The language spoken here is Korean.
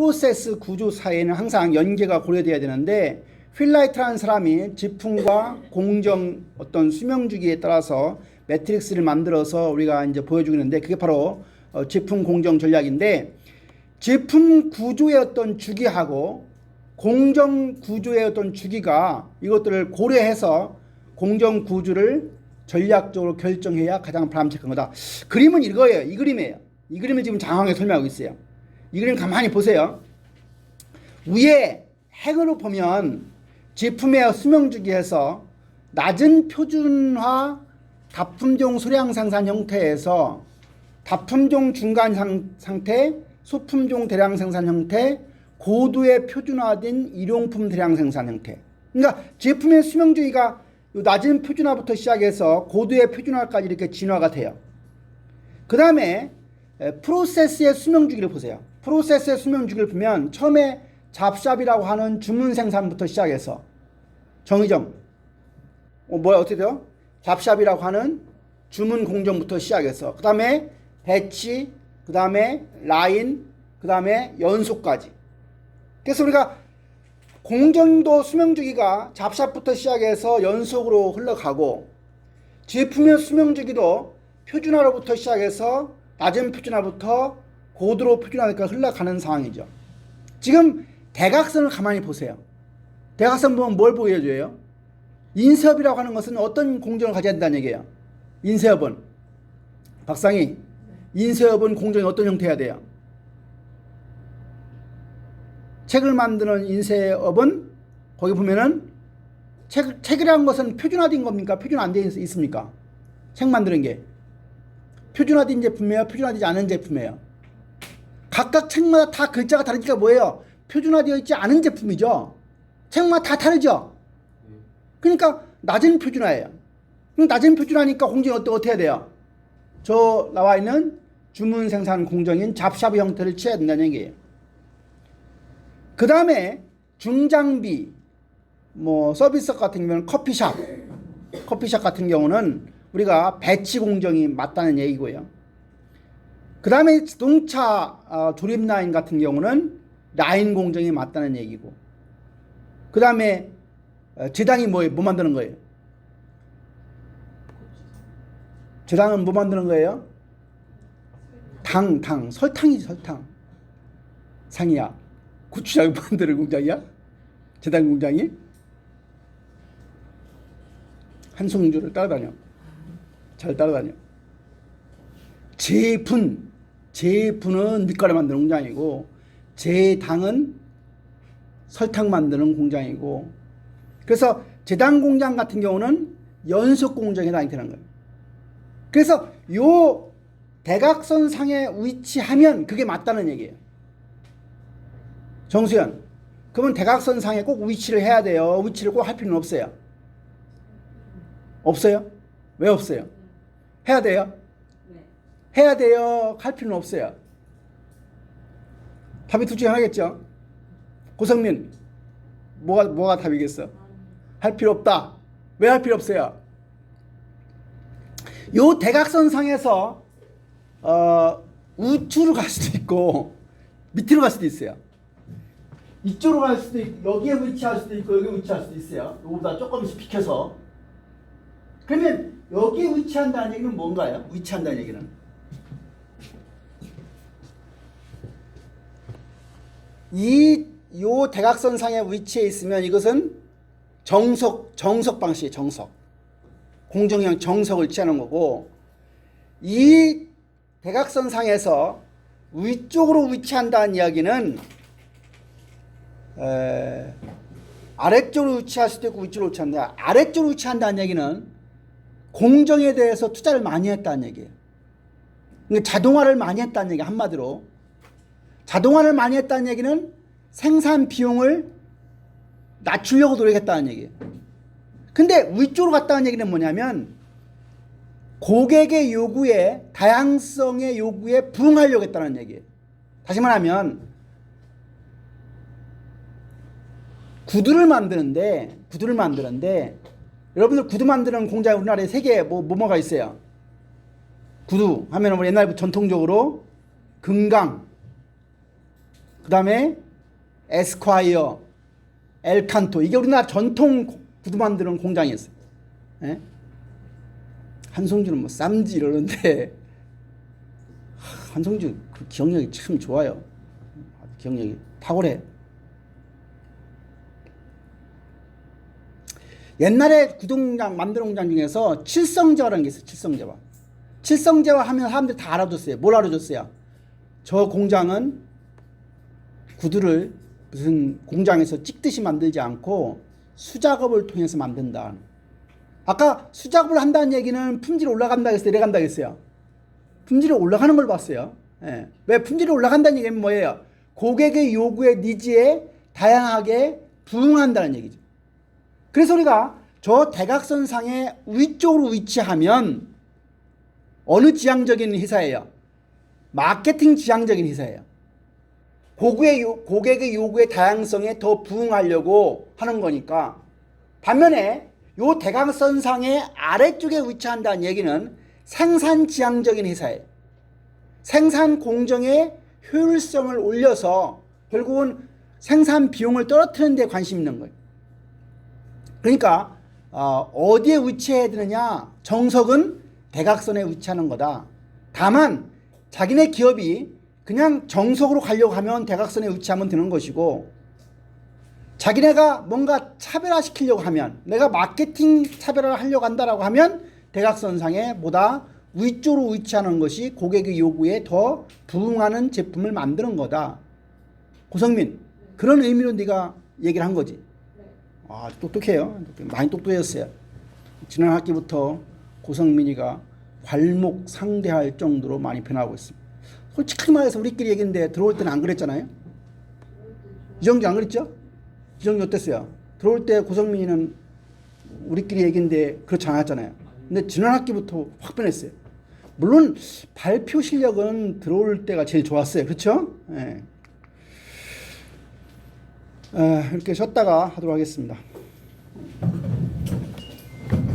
프로세스 구조 사이에는 항상 연계가 고려돼야 되는데 휠라이트라는 사람이 지품과 공정 어떤 수명 주기에 따라서 매트릭스를 만들어서 우리가 이제 보여주고 있는데 그게 바로 어, 제품 공정 전략인데 제품 구조의 어떤 주기하고 공정 구조의 어떤 주기가 이것들을 고려해서 공정 구조를 전략적으로 결정해야 가장 바람직한 거다. 그림은 이거예요. 이 그림이에요. 이 그림을 지금 장황하게 설명하고 있어요. 이 그림 가만히 보세요. 위에 행으로 보면 제품의 수명 주기에서 낮은 표준화 다품종 소량 생산 형태에서 다품종 중간 상, 상태, 소품종 대량 생산 형태, 고도의 표준화된 일용품 대량 생산 형태. 그러니까 제품의 수명 주기가 요 낮은 표준화부터 시작해서 고도의 표준화까지 이렇게 진화가 돼요. 그 다음에 프로세스의 수명 주기를 보세요. 프로세스의 수명 주기를 보면 처음에 잡샵이라고 하는 주문 생산부터 시작해서 정의정 어, 뭐야 어떻게 돼요? 잡샵이라고 하는 주문 공정부터 시작해서 그 다음에 배치 그 다음에 라인 그 다음에 연속까지 그래서 우리가 공정도 수명 주기가 잡샵부터 시작해서 연속으로 흘러가고 제품의 수명 주기도 표준화로부터 시작해서 낮은 표준화부터 고도로 표준화까지 흘러가는 상황이죠. 지금 대각선을 가만히 보세요. 대각선 보면 뭘 보여줘요? 인쇄업이라고 하는 것은 어떤 공정을 가져야 된다는 얘기예요. 인쇄업은 박상희 인쇄업은 공정이 어떤 형태여야 돼요? 책을 만드는 인쇄업은 거기 보면은 책, 책이라는 것은 표준화된 겁니까? 표준화 안돼 있습니까? 책 만드는 게 표준화된 제품이에요? 표준화되지 않은 제품이에요? 각각 책마다 다 글자가 다르니까 뭐예요? 표준화되어 있지 않은 제품이죠. 책마다 다 다르죠. 그러니까 낮은 표준화예요. 그럼 낮은 표준화니까 공정이 어떻게, 어떻게 해야 돼요? 저 나와 있는 주문 생산 공정인 잡샵 형태를 취해야 된다는 얘기예요. 그 다음에 중장비, 뭐 서비스 같은 경우는 커피숍, 커피숍 같은 경우는 우리가 배치 공정이 맞다는 얘기고요. 그 다음에 자동차 어, 조립 라인 같은 경우는 라인 공정이 맞다는 얘기고. 그 다음에 어, 제당이 뭐예요? 뭐 만드는 거예요? 제당은 뭐 만드는 거예요? 당, 당, 설탕이지 설탕. 상이야. 고추장 만드는 공장이야? 제당 공장이? 한송주를 따라다녀. 잘 따라다녀. 제분, 제분은 밀가루 만드는 공장이고, 제 당은 설탕 만드는 공장이고, 그래서 제당 공장 같은 경우는 연속 해당이 되는 거예요. 그래서 요 대각선 상에 위치하면 그게 맞다는 얘기예요. 정수연, 그러면 대각선 상에 꼭 위치를 해야 돼요. 위치를 꼭 할 필요는 없어요. 없어요? 왜 없어요? 해야 돼요? 해야 돼요. 할 필요는 없어요. 답이 둘 중에 하나겠죠? 고성민, 뭐가, 뭐가 답이겠어? 할 필요 없다. 왜 할 필요 없어요? 요 대각선상에서 어, 우측으로 갈 수도 있고 밑으로 갈 수도 있어요. 이쪽으로 갈 수도 있고 여기에 위치할 수도 있고 여기에 위치할 수도 있어요. 요거보다 조금씩 비켜서 그러면 여기에 위치한다는 얘기는 뭔가요? 위치한다는 얘기는 이 요 대각선 상에 위치해 있으면 이것은 정석 정석 방식의 정석 공정형 정석을 취하는 거고 이 대각선 상에서 위쪽으로 위치한다는 이야기는 에, 아래쪽으로 위치할 수도 있고 위쪽으로 위치한다. 아래쪽으로 위치한다는 얘기는 공정에 대해서 투자를 많이 했다는 얘기예요. 그러니까 자동화를 많이 했다는 얘기 한마디로 자동화를 많이 했다는 얘기는 생산 비용을 낮추려고 노력했다는 얘기예요. 근데 위쪽으로 갔다는 얘기는 뭐냐면 고객의 요구에 다양성의 요구에 부응하려고 했다는 얘기예요. 다시 말하면 구두를 만드는데 구두를 만드는데 여러분들 구두 만드는 공장 우리나라에 세개 뭐 뭐가 있어요? 구두 하면은 우리 옛날부터 전통적으로 금강 그 다음에 에스콰이어, 엘칸토 이게 우리나라 전통 구두 만드는 공장이었어요. 예? 한성주는 뭐 쌈지 이러는데 하, 한성주 그 기억력이 참 좋아요. 기억력이 탁월해. 옛날에 구동장 만드는 공장 중에서 칠성제화라는 게 있어요. 칠성제화. 칠성제화 하면 사람들이 다 알아줬어요. 뭘 알아줬어요? 저 공장은 구두를 무슨 공장에서 찍듯이 만들지 않고 수작업을 통해서 만든다. 아까 수작업을 한다는 얘기는 품질이 올라간다 했어요. 내려간다 했어요. 품질이 올라가는 걸 봤어요. 예. 왜 품질이 올라간다는 얘기는 뭐예요? 고객의 요구에 니즈에 다양하게 부응한다는 얘기죠. 그래서 우리가 저 대각선상의 위쪽으로 위치하면 어느 지향적인 회사예요? 마케팅 지향적인 회사예요. 고객의, 요, 고객의 요구의 다양성에 더 부응하려고 하는 거니까 반면에 요 대각선상의 아래쪽에 위치한다는 얘기는 생산 지향적인 회사예요. 생산 공정의 효율성을 올려서 결국은 생산 비용을 떨어뜨리는 데 관심 있는 거예요. 그러니까 어, 어디에 위치해야 되느냐 정석은 대각선에 위치하는 거다. 다만 자기네 기업이 그냥 정석으로 가려고 하면 대각선에 위치하면 되는 것이고 자기네가 뭔가 차별화시키려고 하면 내가 마케팅 차별화를 하려고 한다라고 하면 대각선상에 보다 위쪽으로 위치하는 것이 고객의 요구에 더 부응하는 제품을 만드는 거다. 고성민 그런 의미로 네가 얘기를 한 거지. 아 똑똑해요. 많이 똑똑해졌어요. 지난 학기부터 고성민이가 괄목 상대할 정도로 많이 변하고 있습니다. 솔직히 말해서 우리끼리 얘기인데 들어올 때는 안 그랬잖아요. 이정주 안 그랬죠? 이정주 어땠어요? 들어올 때 고성민이는 우리끼리 얘기인데 그렇지 않았잖아요. 근데 지난 학기부터 확 변했어요. 물론 발표 실력은 들어올 때가 제일 좋았어요. 그렇죠? 예. 에, 이렇게 쉬었다가 하도록 하겠습니다.